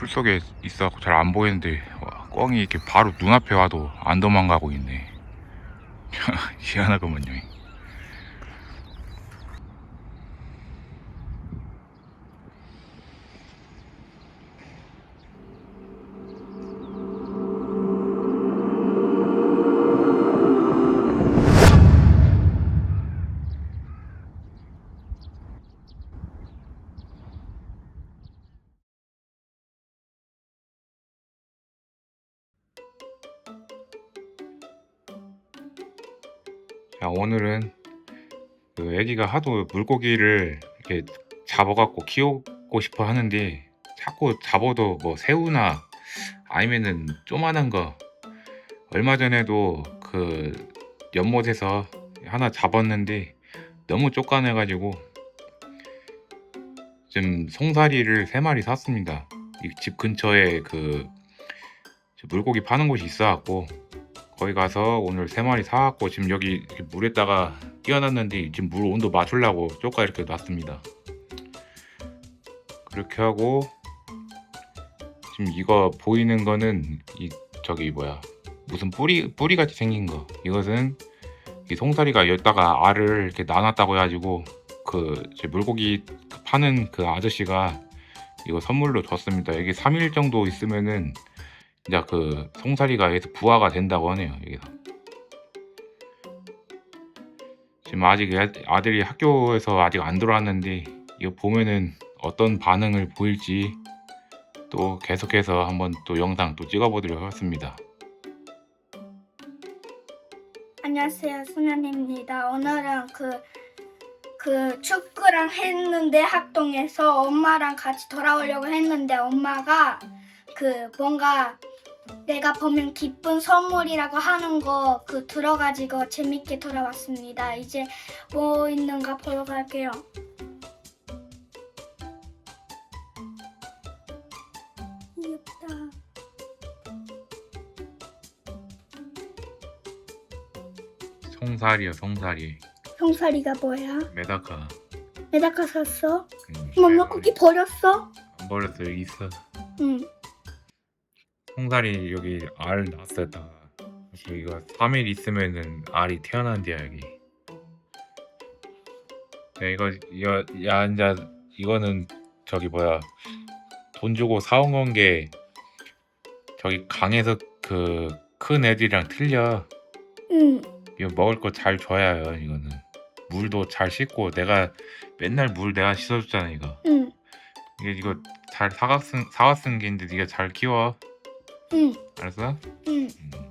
풀 속에 있어갖고 잘 안 보이는데 와, 꿩이 이렇게 바로 눈앞에 와도 안 도망가고 있네. 희한하구먼요. 오늘은 그 애기가 하도 물고기를 이렇게 잡아갖고 키우고 싶어 하는데 자꾸 잡아도 뭐 새우나 아니면은 조만한 거 얼마 전에도 그 연못에서 하나 잡았는데 너무 쫓겨내가지고 지금 송사리를 세 마리 샀습니다. 이집 근처에 그 물고기 파는 곳이 있어갖고 거기 가서 오늘 세 마리 사갖고 지금 여기 물에다가 띄워놨는데 지금 물 온도 맞추려고 쪼까 이렇게 놨습니다. 그렇게 하고 지금 이거 보이는 거는 이 저기 뭐야 무슨 뿌리 뿌리 같이 생긴 거 이것은 이 송사리가 여기다가 알을 이렇게 나눴다고 해가지고 그제 물고기 파는 그 아저씨가 이거 선물로 줬습니다. 여기 3일 정도 있으면은 이제 그 송사리가 여기서 부화가 된다고 하네요 여기서 지금 아직 애- 아들이 학교에서 아직 안 들어왔는데 이거 보면은 어떤 반응을 보일지 또 계속해서 한번 또 영상 또 찍어보도록 하겠습니다 안녕하세요, 승현입니다. 오늘은 그, 그 축구랑 했는데 학동에서 엄마랑 같이 돌아오려고 했는데 엄마가 그 뭔가 내가 보면 기쁜 선물이라고 하는 거 그 들어가지고 재밌게 돌아왔습니다. 이제 뭐 있는가 보러 갈게요. 귀엽다. 송사리요 송사리 형사리가 뭐야? 메다카 메다카 샀어? 음, 엄마 쿠키 버렸어? 안 버렸어 여기 있어 응. 송사리 여기 알 낳았었다가 이거 3일 있으면은 알이 태어난대요 여기. 네, 이거 이거 야 이제 이거는 저기 뭐야. 돈 주고 사온 건 게 저기 강에서 그 큰 애들이랑 틀려. 응. 이거 먹을 거 잘 줘야 해요 이거는. 물도 잘 씻고 내가 맨날 물 내가 씻어줬잖아 이거. 응. 이게 이거 잘 사갔은 사왔은 게인데 네가 잘 키워 응. 알았어? 응. 음.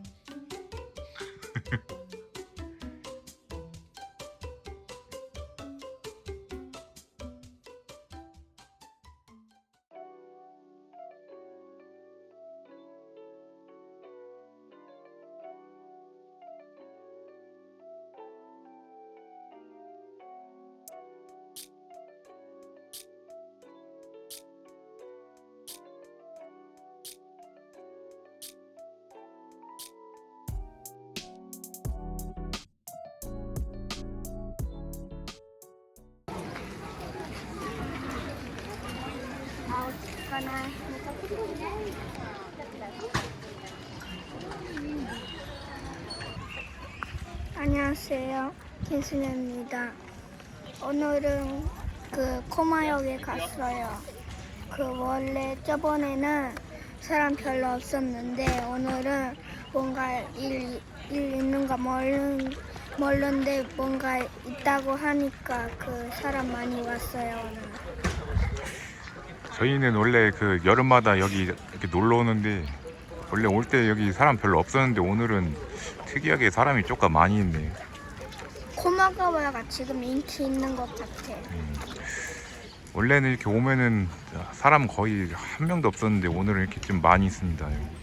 안녕하세요. 김순현입니다. 오늘은 그 코마역에 갔어요. 그 원래 저번에는 사람 별로 없었는데 오늘은 뭔가 일, 일 있는가 모르는, 모르는데 뭔가 있다고 하니까 그 사람 많이 왔어요 오늘. 저희는 원래 그 여름마다 여기 이렇게 놀러 오는데 원래 올 때 여기 사람 별로 없었는데 오늘은 특이하게 사람이 조금 많이 있네. 코마가와가 지금 인기 있는 것 같아. 음. 원래는 이렇게 오면은 사람 거의 한 명도 없었는데 오늘은 이렇게 좀 많이 있습니다. 여기.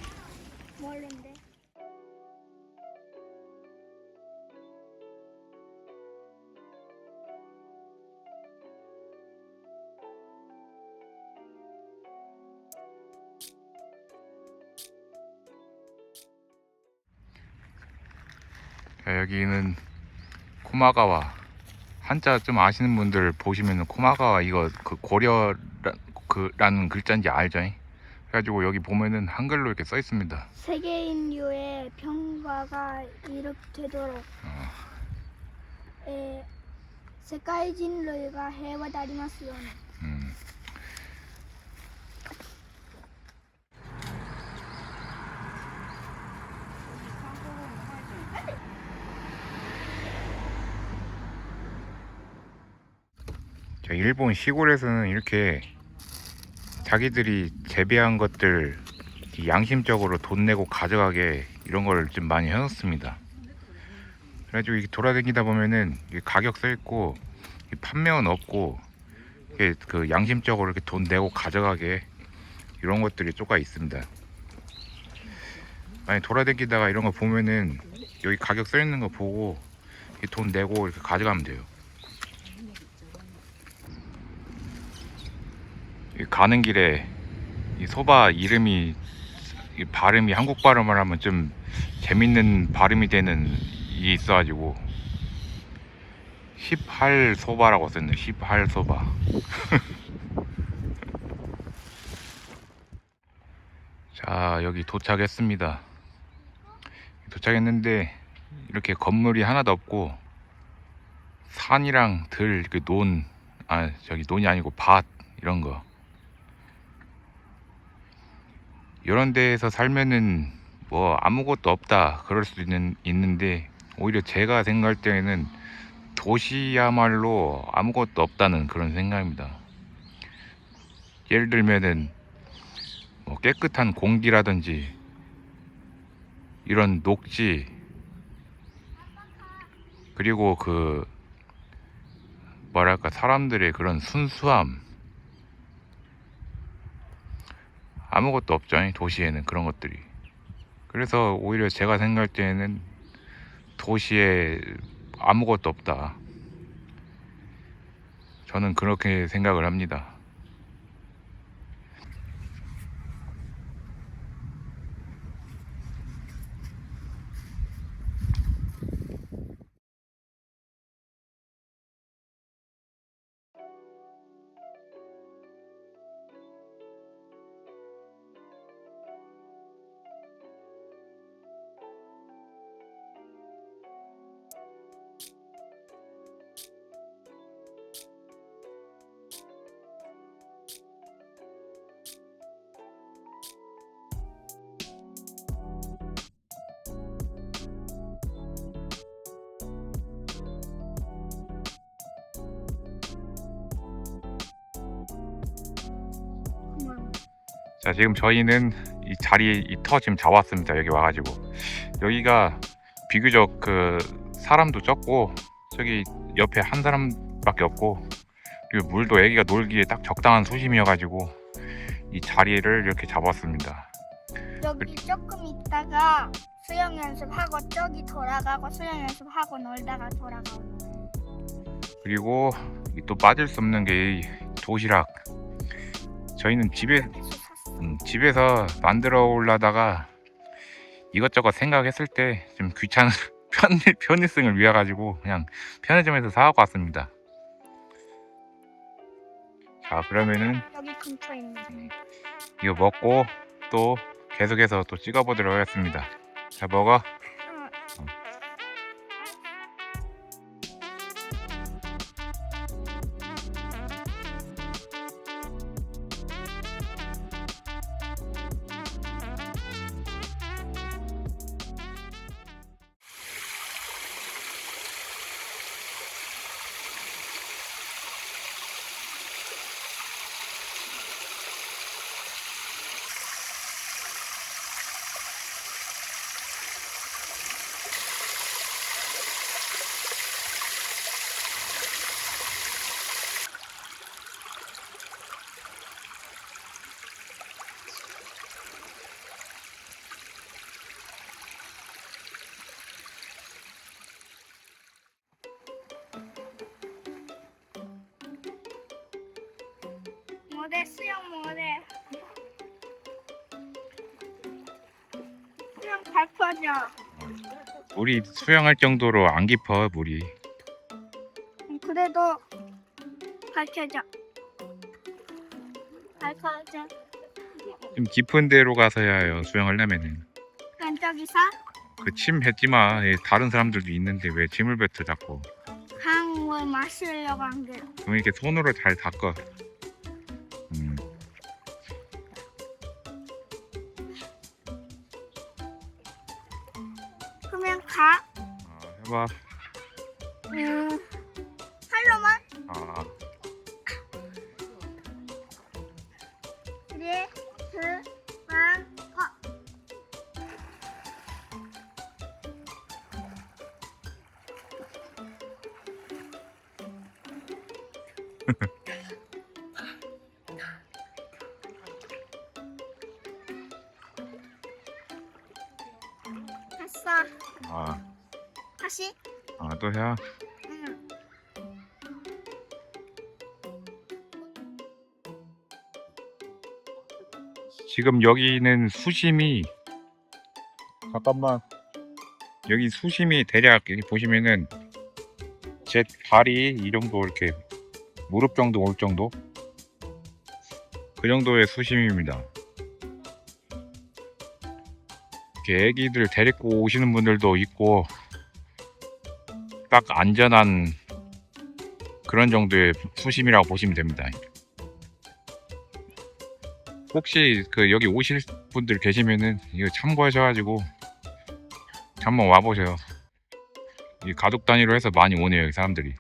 여기는 코마가와 한자 좀 아시는 분들 보시면 코마가와 이거 그 고려라는 그, 글자인지 알죠? 그래가지고 여기 보면은 한글로 이렇게 써 있습니다. 세계인류의 평화가 이렇게 되도록 어. 에, 세계인류가 해와 다리마스요. 일본 시골에서는 이렇게 자기들이 재배한 것들 이 양심적으로 돈 내고 가져가게 이런 걸 좀 많이 해놓습니다. 그래가지고 이게 돌아다니다 보면은 가격 써 있고 이 판매원 없고 그 양심적으로 이렇게 돈 내고 가져가게 이런 것들이 쪼가 있습니다. 만약 돌아다니다가 이런 거 보면은 여기 가격 써 있는 거 보고 이돈 내고 이렇게 가져가면 돼요. 가는 길에 이 소바 이름이 이 발음이 한국 발음을 하면 좀 재밌는 발음이 되는 이 있어가지고. 18 소바라고 썼네. 18 소바. 자 여기 도착했습니다. 도착했는데 이렇게 건물이 하나도 없고 산이랑 들 이렇게 논, 아 저기 논이 아니고 밭 이런 거 이런 데에서 살면은 뭐 아무것도 없다 그럴 수도 있는, 있는데 오히려 제가 생각할 때에는 도시야말로 아무것도 없다는 그런 생각입니다. 예를 들면은 뭐 깨끗한 공기라든지 이런 녹지 그리고 그 뭐랄까 사람들의 그런 순수함 아무것도 없죠. 이 도시에는 그런 것들이. 그래서 오히려 제가 생각할 때는 도시에 아무것도 없다. 저는 그렇게 생각을 합니다 자 지금 저희는 이 자리에 이터 지금 잡았습니다 여기 와가지고. 여기가 비교적 그 사람도 적고 저기 옆에 한 사람밖에 없고 그리고 물도 애기가 놀기에 딱 적당한 수심이어가지고 이 자리를 이렇게 잡았습니다. 여기 조금 있다가 수영 연습하고 저기 돌아가고 수영 연습하고 놀다가 돌아가고. 그리고 이또 빠질 수 없는 게이 도시락. 저희는 집에 음, 집에서 만들어 올라다가 이것저것 생각했을 때 좀 귀찮은 편, 편의성을 위해 가지고 그냥 편의점에서 사갖고 왔습니다. 자 그러면은 음, 이거 먹고 또 계속해서 또 찍어보도록 하겠습니다. 자 먹어. 수영 모델. 수영 발표하자 물이 수영할 정도로 안 깊어 물이. 그래도 밝혀져. 밝혀져. 좀 깊은 데로 가서야 해요 수영을 하면은. 그럼 저기서? 그침 뱉지 마. 예, 다른 사람들도 있는데 왜 침을 뱉어 자꾸? 강물 마시려고 한 게. 그럼 이렇게 손으로 잘 닦어 그러면 가. 아, 해봐 음. 할로만. 했어. 아, 다시. 아, 또 해? 응. 지금 여기는 수심이 잠깐만 여기 수심이 대략 여기 보시면은 제 발이 이 정도 이렇게 무릎 정도 올 정도 그 정도의 수심입니다. 이렇게 애기들 데리고 오시는 분들도 있고 딱 안전한 그런 정도의 수심이라고 보시면 됩니다. 혹시 그 여기 오실 분들 계시면은 이거 참고하셔가지고 한번 와보세요. 이 가족 단위로 해서 많이 오네요, 사람들이.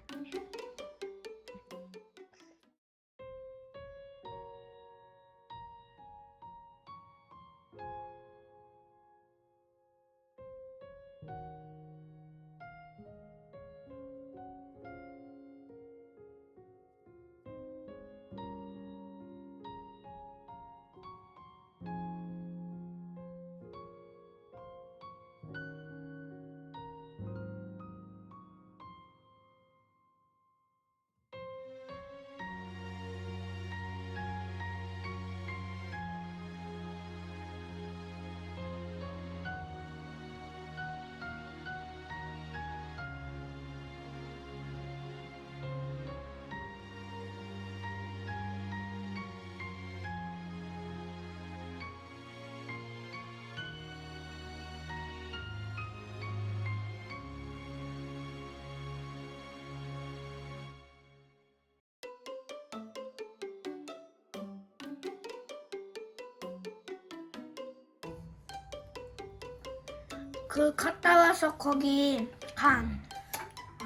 그 갔다 와서 거기 간.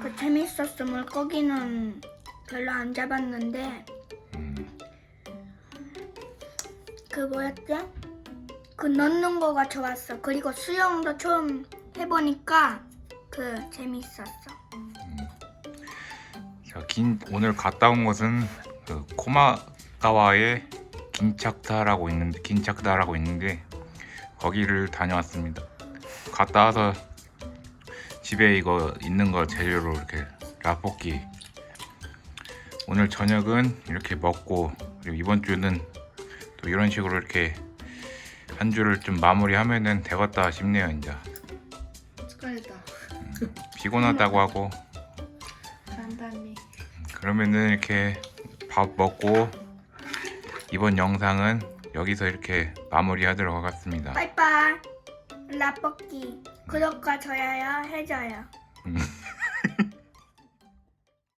그 재밌었어. 물고기는 별로 안 잡았는데 음, 그 뭐였지? 그 넣는 거가 좋았어. 그리고 수영도 좀 해보니까 그 재밌었어. 자, 긴 오늘 갔다 온 곳은 그 코마가와의 긴착다라고 있는데 긴착다라고 있는데 거기를 다녀왔습니다. 갔다 와서 집에 이거 있는 거 재료로 이렇게 라볶이 오늘 저녁은 이렇게 먹고 그리고 이번 주는 또 이런 식으로 이렇게 한 주를 좀 마무리하면은 되겠다 싶네요 이제 疲れた 피곤하다고 하고 簡単に 그러면은 이렇게 밥 먹고 이번 영상은 여기서 이렇게 마무리하도록 하겠습니다. 빠이빠이. 라볶이 구독과 좋아요 해줘요. 음.